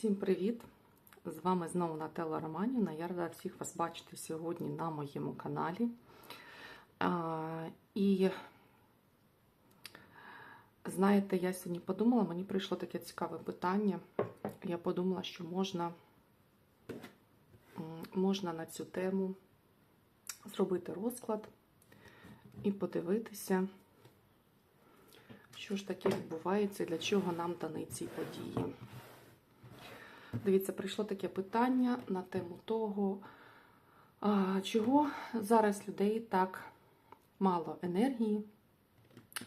Всім привіт! З вами знову Нателла Романівна. Я рада всіх вас бачити сьогодні на моєму каналі. А, і знаєте, я сьогодні подумала, мені прийшло таке цікаве питання. Я подумала, що можна, можна на цю тему зробити розклад і подивитися, що ж таке відбувається і для чого нам дані ці події. Дивіться, прийшло таке питання на тему того, чого зараз людей так мало енергії,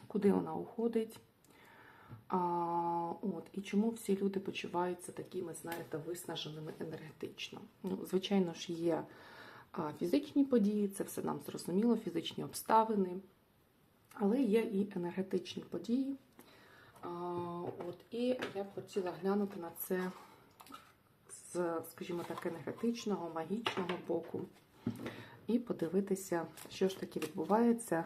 куди вона уходить. От, І чому всі люди почуваються такими, знаєте, виснаженими енергетично. Ну, Звичайно ж, є фізичні події, це все нам зрозуміло, фізичні обставини, але є і енергетичні події. От, І я б хотіла глянути на це з, скажімо так, енергетичного, магічного боку, і подивитися, що ж таки відбувається,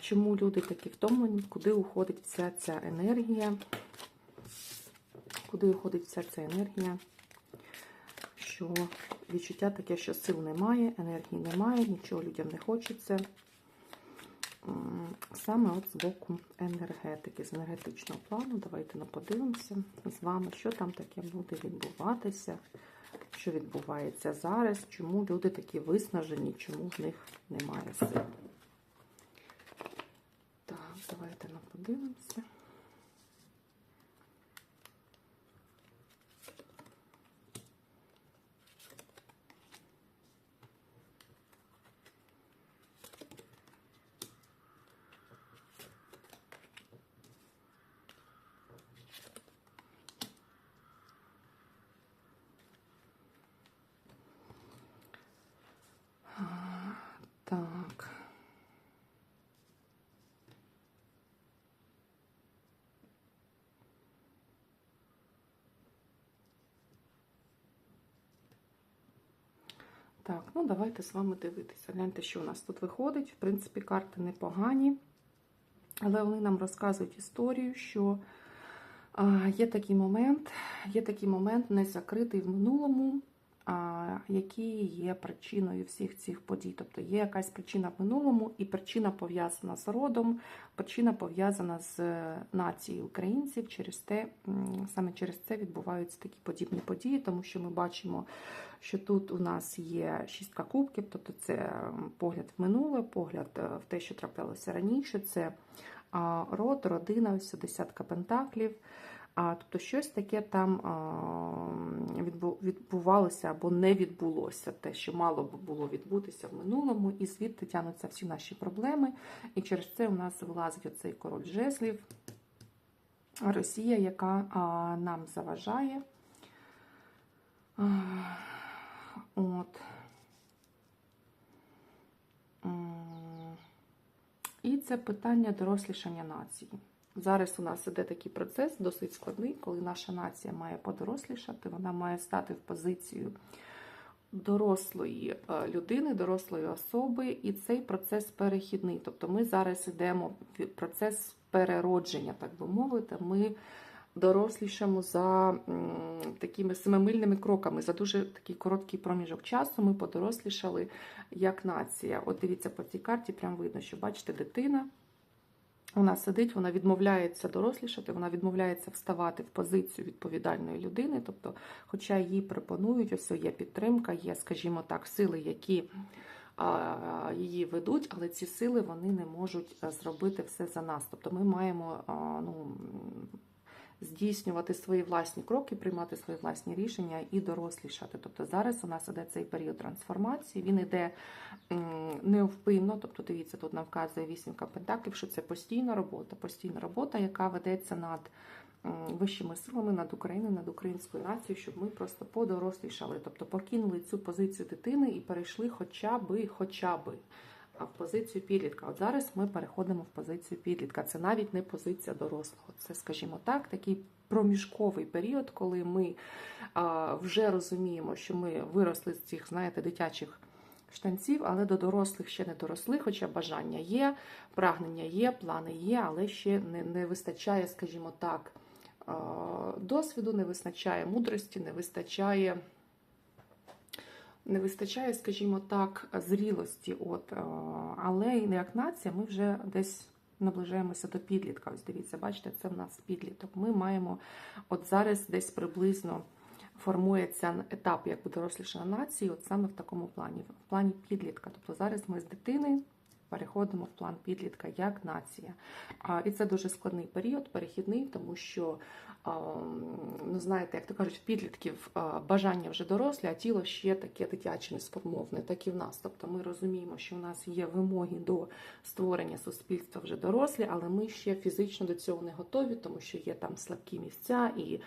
чому люди такі втомлені, куди уходить вся ця енергія, куди уходить вся ця енергія, що відчуття таке, що сил немає, енергії немає, нічого людям не хочеться. Саме от з боку енергетики, з енергетичного плану. Давайте ну, подивимося з вами, що там таке буде відбуватися, що відбувається зараз, чому люди такі виснажені, чому в них немає сил. Так, давайте ну, подивимося. Так. Так, ну давайте з вами дивитися. Гляньте, що у нас тут виходить. В принципі, карти непогані, але вони нам розказують історію, що є такий момент, є такий момент не закритий в минулому, які є причиною всіх цих подій. Тобто є якась причина в минулому, і причина пов'язана з родом, причина пов'язана з нацією українців. Через те, саме через це відбуваються такі подібні події, тому що ми бачимо, що тут у нас є шістка кубків, тобто це погляд в минуле, погляд в те, що траплялося раніше. Це род, родина, ось десятка пентаклів. А, Тобто щось таке там відбувалося або не відбулося, те, що мало б було відбутися в минулому, і звідти тягнуться всі наші проблеми. І через це у нас вилазить оцей король жезлів, Росія, яка нам заважає. От. І це питання дорослішання нації. Зараз у нас іде такий процес досить складний, коли наша нація має подорослішати, вона має стати в позицію дорослої людини, дорослої особи, і цей процес перехідний. Тобто ми зараз йдемо в процес переродження, так би мовити. Ми дорослішаємо за такими семимильними кроками. За дуже такий короткий проміжок часу ми подорослішали як нація. От дивіться, по цій карті прям видно, що бачите, дитина. Вона сидить, вона відмовляється дорослішати, вона відмовляється вставати в позицію відповідальної людини. Тобто, хоча їй пропонують, ось є підтримка, є, скажімо так, сили, які її ведуть, але ці сили вони не можуть зробити все за нас. Тобто ми маємо ну, здійснювати свої власні кроки, приймати свої власні рішення і дорослішати. Тобто зараз у нас іде цей період трансформації, він іде невпинно, тобто, дивіться, тут нам вказує вісімка пентаклів, що це постійна робота, постійна робота, яка ведеться над вищими силами, над Україною, над українською нацією, щоб ми просто подорослішали, тобто покинули цю позицію дитини і перейшли хоча би, хоча би в позицію підлітка. От зараз ми переходимо в позицію підлітка. Це навіть не позиція дорослого. Це, скажімо так, такий проміжковий період, коли ми вже розуміємо, що ми виросли з цих, знаєте, дитячих. Штанців, але до дорослих ще не доросли, хоча бажання є, прагнення є, плани є, але ще не не вистачає, скажімо так, досвіду, не вистачає мудрості, не вистачає. Не вистачає, скажімо так, зрілості. От, е, але і як нація, ми вже десь наближаємося до підлітка. Ось дивіться, бачите, це в нас підліток. Ми маємо от зараз десь приблизно формується етап як дорослішання нації, от саме в такому плані, в плані підлітка. Тобто зараз ми з дитини переходимо в план підлітка як нація. І це дуже складний період, перехідний, тому що, ну знаєте, як то кажуть, в підлітків бажання вже дорослі, а тіло ще таке дитяче несформоване, так і в нас. Тобто ми розуміємо, що в нас є вимоги до створення суспільства вже дорослі, але ми ще фізично до цього не готові, тому що є там слабкі місця, і,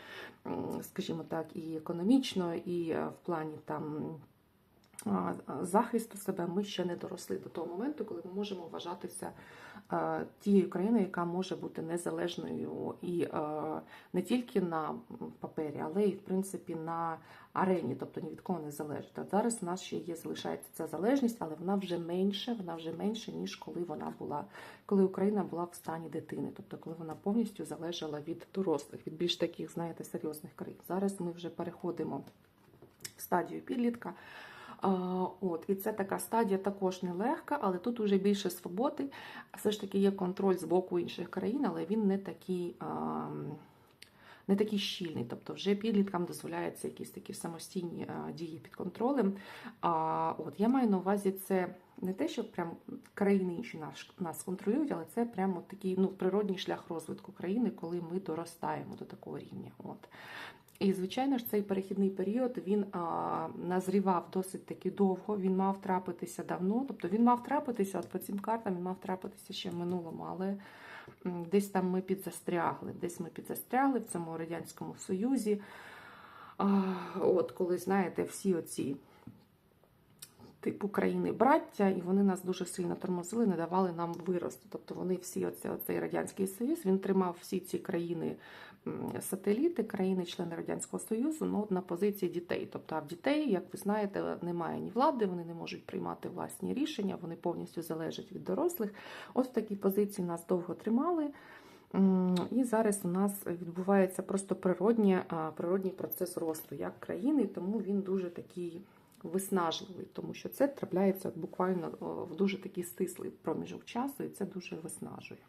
скажімо так, і економічно, і е, в плані там захисту себе ми ще не доросли до того моменту, коли ми можемо вважатися тією країною, яка може бути незалежною і не тільки на папері, але й в принципі на арені, тобто ні від кого не залежить. Зараз у нас ще є залишається ця залежність, але вона вже менше, вона вже менше, ніж коли вона була, коли Україна була в стані дитини, тобто коли вона повністю залежала від дорослих, від більш таких, знаєте, серйозних країн. Зараз ми вже переходимо в стадію підлітка. От, і це така стадія також нелегка, але тут вже більше свободи. Все ж таки є контроль з боку інших країн, але він не такий. Не такий щільний, тобто вже підліткам дозволяються якісь такі самостійні дії під контролем. От я маю на увазі це не те, що прям країни інші нас, нас контролюють, але це прямо такий ну, природній шлях розвитку країни, коли ми доростаємо до такого рівня. От. І, звичайно ж, цей перехідний період він а, назрівав досить таки довго. Він мав трапитися давно. Тобто він мав трапитися от по цим картам, він мав трапитися ще в минулому, але десь там ми підзастрягли. Десь ми підзастрягли в цьому радянському союзі. А, от коли знаєте, всі оці. Типу країни браття, і вони нас дуже сильно тормозили, не давали нам виросту. Тобто вони всі, оце, оцей радянський союз, він тримав всі ці країни-сателіти, країни-члени радянського союзу, ну на позиції дітей. Тобто, а в дітей, як ви знаєте, немає ні влади, вони не можуть приймати власні рішення, вони повністю залежать від дорослих. От в такій позиції нас довго тримали. І зараз у нас відбувається просто природній процес росту як країни, тому він дуже такий виснажливий, тому що це трапляється буквально в дуже такий стислий проміжок часу, і це дуже виснажує.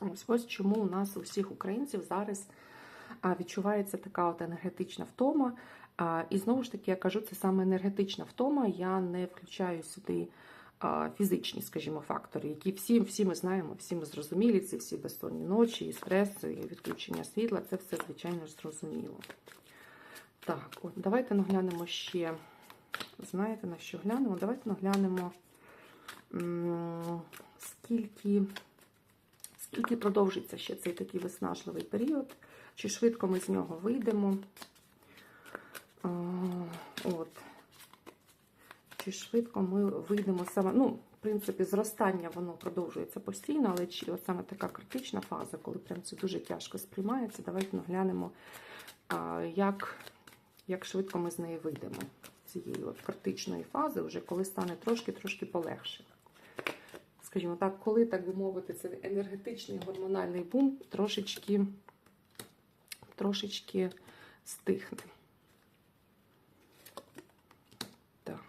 Ось ось чому у нас у всіх українців зараз відчувається така от енергетична втома. І знову ж таки, я кажу, це саме енергетична втома. Я не включаю сюди фізичні, скажімо, фактори, які всі, всі ми знаємо, всі ми зрозумілі, це всі безсонні ночі, і стрес, і відключення світла, це все, звичайно зрозуміло. Так, от давайте наглянемо ще. Знаєте, на що глянемо? Давайте наглянемо, скільки, скільки продовжиться ще цей такий виснажливий період, чи швидко ми з нього вийдемо. От. Чи швидко ми вийдемо саме. Ну, в принципі, зростання воно продовжується постійно, але чи от саме така критична фаза, коли прям це дуже тяжко сприймається, давайте наглянемо, як, як швидко ми з неї вийдемо цієї от критичної фази, вже коли стане трошки-трошки полегше. Скажімо так, коли, так би мовити, це енергетичний гормональний бум трошечки, трошечки стихне. Так.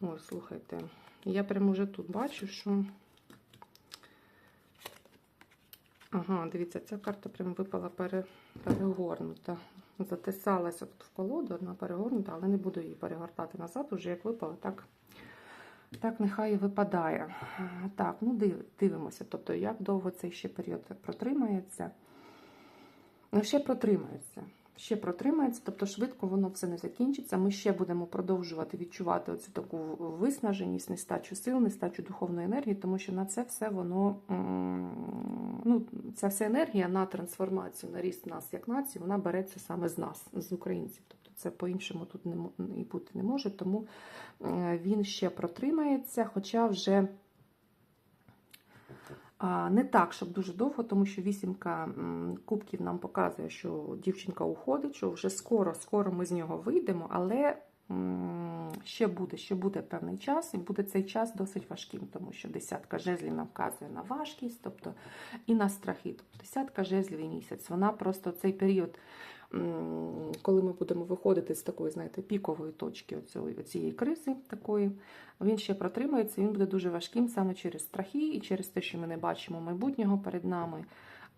Ой, слухайте, я прямо вже тут бачу, що. Ага, дивіться, ця карта прям випала пере, перегорнута. Затисалася тут в колоду, одна перегорнута, але не буду її перегортати назад, уже як випала, так, так нехай і випадає. Так, ну див, дивимося, тобто, як довго цей ще період протримається. Ну, ще протримається. Ще протримається, тобто швидко воно все не закінчиться. Ми ще будемо продовжувати відчувати оцю таку виснаженість, нестачу сил, нестачу духовної енергії, тому що на це все воно, ну, ця вся енергія на трансформацію, на ріст нас як нації, вона береться саме з нас, з українців. Тобто це по-іншому тут не і бути не може, тому е, він ще протримається, хоча вже. Не так, щоб дуже довго, тому що вісімка кубків нам показує, що дівчинка уходить, що вже скоро, скоро ми з нього вийдемо, але ще буде, ще буде певний час, і буде цей час досить важким, тому що десятка жезлів нам вказує на важкість, тобто і на страхи. Тобто десятка жезлів і місяць. Вона просто цей період, коли ми будемо виходити з такої, знаєте, пікової точки оцієї кризи, такої, він ще протримається, він буде дуже важким саме через страхи і через те, що ми не бачимо майбутнього перед нами.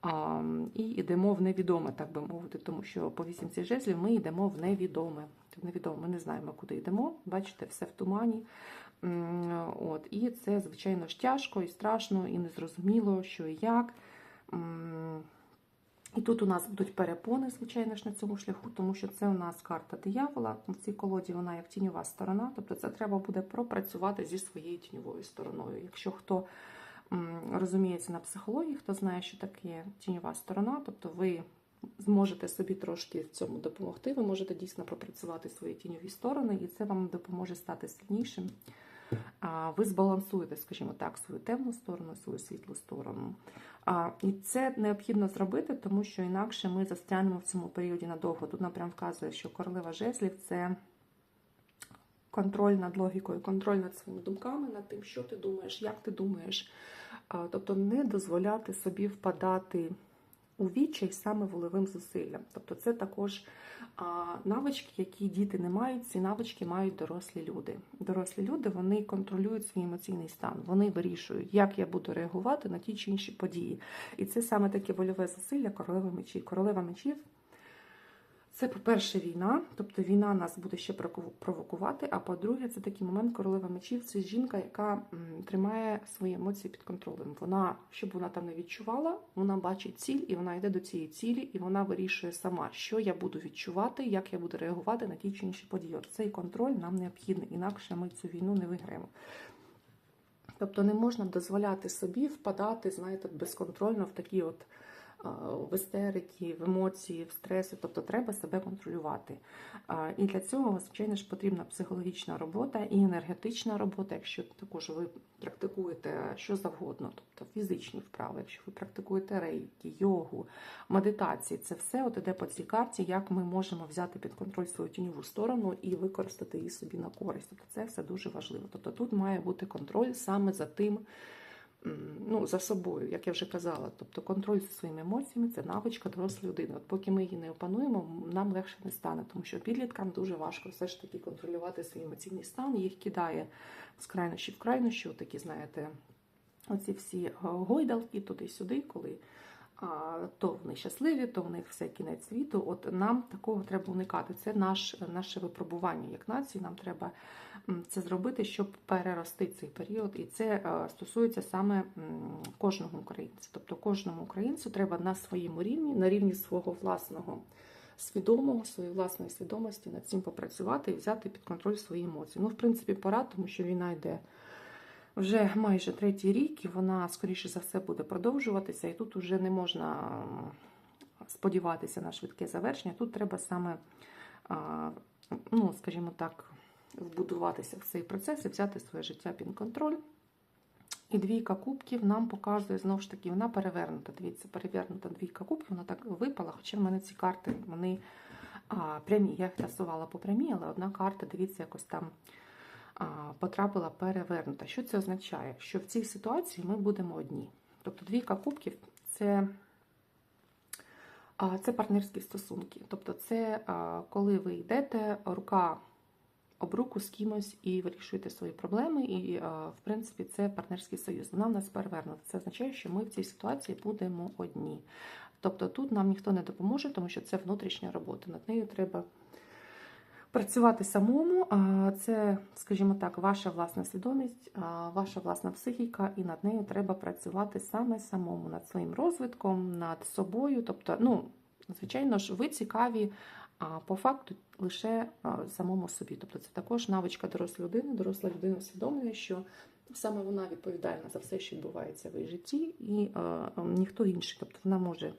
А, і йдемо в невідоме, так би мовити, тому що по вісімці жезлів ми йдемо в невідоме. В невідоме, ми не знаємо, куди йдемо. Бачите, все в тумані. От, і це, звичайно ж, тяжко і страшно, і незрозуміло, що і як. І тут у нас будуть перепони, звичайно ж, на цьому шляху, тому що це у нас карта диявола. В цій колоді вона як тіньова сторона, тобто це треба буде пропрацювати зі своєю тіньовою стороною. Якщо хто розуміється на психології, хто знає, що таке тіньова сторона, тобто ви зможете собі трошки в цьому допомогти, ви можете дійсно пропрацювати свої тіньові сторони, і це вам допоможе стати сильнішим. Ви збалансуєте, скажімо так, свою темну сторону, свою світлу сторону. І це необхідно зробити, тому що інакше ми застрянемо в цьому періоді надовго. Тут нам прям вказує, що королева жезлів це контроль над логікою, контроль над своїми думками, над тим, що ти думаєш, як ти думаєш. Тобто не дозволяти собі впадати у відчай саме волевим зусиллям. Тобто це також навички, які діти не мають, ці навички мають дорослі люди. Дорослі люди вони контролюють свій емоційний стан, вони вирішують, як я буду реагувати на ті чи інші події. І це саме таке вольове зусилля королеви мечів. Королева мечів це, по-перше, війна, тобто війна нас буде ще провокувати. А по-друге, це такий момент королева мечів. Це жінка, яка тримає свої емоції під контролем. Вона, щоб вона там не відчувала, вона бачить ціль і вона йде до цієї цілі, і вона вирішує сама, що я буду відчувати, як я буду реагувати на ті чи інші події. Цей контроль нам необхідний, інакше ми цю війну не виграємо. Тобто не можна дозволяти собі впадати, знаєте, безконтрольно в такі от в істерики, в емоції, в стреси. Тобто треба себе контролювати. І для цього, звичайно ж, потрібна психологічна робота і енергетична робота, якщо також ви практикуєте що завгодно, тобто фізичні вправи, якщо ви практикуєте рейки, йогу, медитації, це все от іде по цій карті, як ми можемо взяти під контроль свою тіньову сторону і використати її собі на користь. Тобто це все дуже важливо. Тобто тут має бути контроль саме за тим, ну, за собою, як я вже казала. Тобто контроль за своїми емоціями це навичка дорослої людини. От поки ми її не опануємо, нам легше не стане, тому що підліткам дуже важко все ж таки контролювати свій емоційний стан. Їх кидає з крайнощі в крайнощі, такі, знаєте, оці всі е, гойдалки туди-сюди, коли то вони щасливі, то в них все кінець світу. От нам такого треба уникати. Це наш, наше випробування як нації. Нам треба це зробити, щоб перерости цей період. І це е, стосується саме кожного українця. Тобто кожному українцю треба на своєму рівні, на рівні свого власного. Свідомого, своєї власної свідомості над цим попрацювати і взяти під контроль свої емоції. Ну, в принципі, пора, тому що війна йде вже майже третій рік, і вона, скоріше за все, буде продовжуватися, і тут вже не можна сподіватися на швидке завершення. Тут треба саме, ну, скажімо так, вбудуватися в цей процес і взяти своє життя під контроль. І двійка кубків нам показує знову ж таки, вона перевернута. Дивіться, перевернута двійка кубків, вона так випала, хоча в мене ці карти вони а, прямі. Я їх тасувала по прямій, але одна карта, дивіться, якось там а, потрапила перевернута. Що це означає? Що в цій ситуації ми будемо одні. Тобто двійка кубків це, це партнерські стосунки. Тобто, це коли ви йдете рука об руку з кимось і вирішуєте свої проблеми. І, в принципі, це партнерський союз. Вона в нас перевернута. Це означає, що ми в цій ситуації будемо одні. Тобто тут нам ніхто не допоможе, тому що це внутрішня робота. Над нею треба працювати самому. Це, скажімо так, ваша власна свідомість, ваша власна психіка, і над нею треба працювати саме самому, над своїм розвитком, над собою. Тобто, ну, звичайно ж, ви цікаві. А по факту лише самому собі. Тобто це також навичка дорослої людини. Доросла людина усвідомлює, що саме вона відповідальна за все, що відбувається в її житті, і а, ніхто інший. Тобто вона може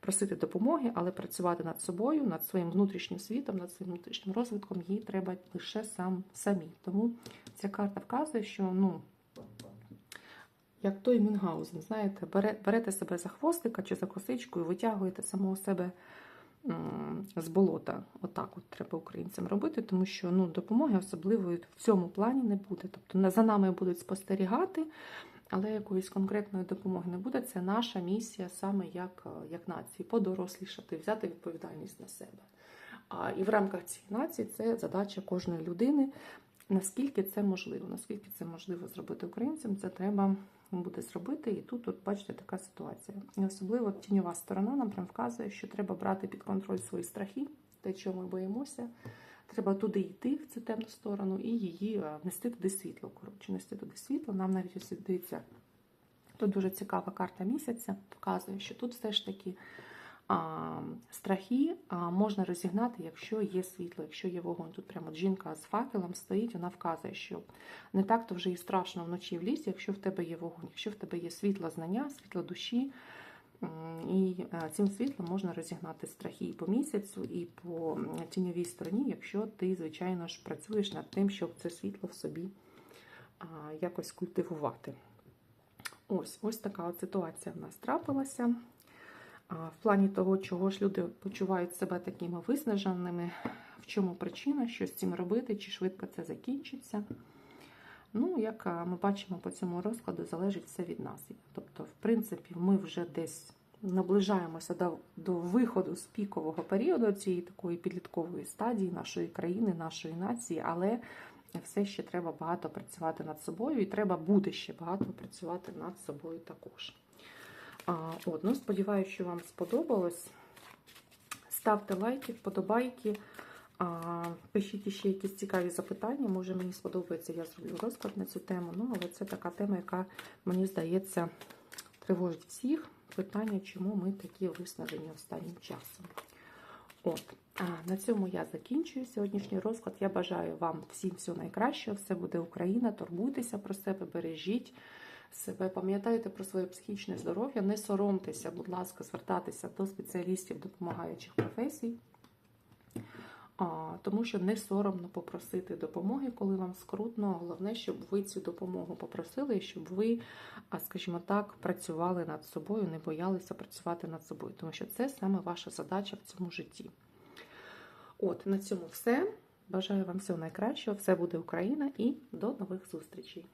просити допомоги, але працювати над собою, над своїм внутрішнім світом, над своїм внутрішнім розвитком їй треба лише сам самі. Тому ця карта вказує, що ну. Як той Мюнгаузен, знаєте, берете себе за хвостика чи за косичку і витягуєте самого себе з болота. Отак от треба українцям робити, тому що ну, допомоги особливої в цьому плані не буде. Тобто за нами будуть спостерігати, але якоїсь конкретної допомоги не буде. Це наша місія саме як, е, як нації, подорослішати, взяти відповідальність на себе. А, і в рамках цієї нації це задача кожної людини. Наскільки це можливо, наскільки це можливо зробити українцям, це треба буде зробити. І тут, от, бачите, така ситуація. І особливо тіньова сторона нам прям вказує, що треба брати під контроль свої страхи, те, чого ми боїмося. Треба туди йти, в цю темну сторону, і її внести нести туди світло. Коротше, нести туди світло. Нам навіть ось дивіться, тут дуже цікава карта місяця, вказує, що тут все ж таки страхи можна розігнати, якщо є світло, якщо є вогонь. Тут прямо жінка з факелом стоїть, вона вказує, що не так то вже і страшно вночі в лісі, якщо в тебе є вогонь, якщо в тебе є світло знання, світло душі. І е, цим світлом можна розігнати страхи і по місяцю, і по тіньовій стороні, якщо ти, звичайно ж, працюєш над тим, щоб це світло в собі якось культивувати. Ось, ось така от ситуація в нас трапилася. В плані того, чого ж люди почувають себе такими виснаженими, в чому причина, що з цим робити, чи швидко це закінчиться. Ну, як ми бачимо по цьому розкладу, залежить все від нас. Тобто, в принципі, ми вже десь наближаємося до, до виходу з пікового періоду цієї такої підліткової стадії нашої країни, нашої нації, але все ще треба багато працювати над собою, і треба буде ще багато працювати над собою також. От, ну, сподіваюся, що вам сподобалось. Ставте лайки, вподобайки. Пишіть ще якісь цікаві запитання. Може, мені сподобається, я зроблю розклад на цю тему. Ну, але це така тема, яка, мені здається, тривожить всіх. Питання, чому ми такі виснажені останнім часом. От, на цьому я закінчую сьогоднішній розклад. Я бажаю вам всім всього найкращого. Все буде Україна. Турбуйтеся про себе, бережіть себе, пам'ятайте про своє психічне здоров'я, не соромтеся, будь ласка, звертатися до спеціалістів допомагаючих професій. Тому що не соромно попросити допомоги, коли вам скрутно. Головне, щоб ви цю допомогу попросили, і щоб ви, скажімо так, працювали над собою, не боялися працювати над собою, тому що це саме ваша задача в цьому житті. От, на цьому все. Бажаю вам всього найкращого. Все буде Україна і до нових зустрічей!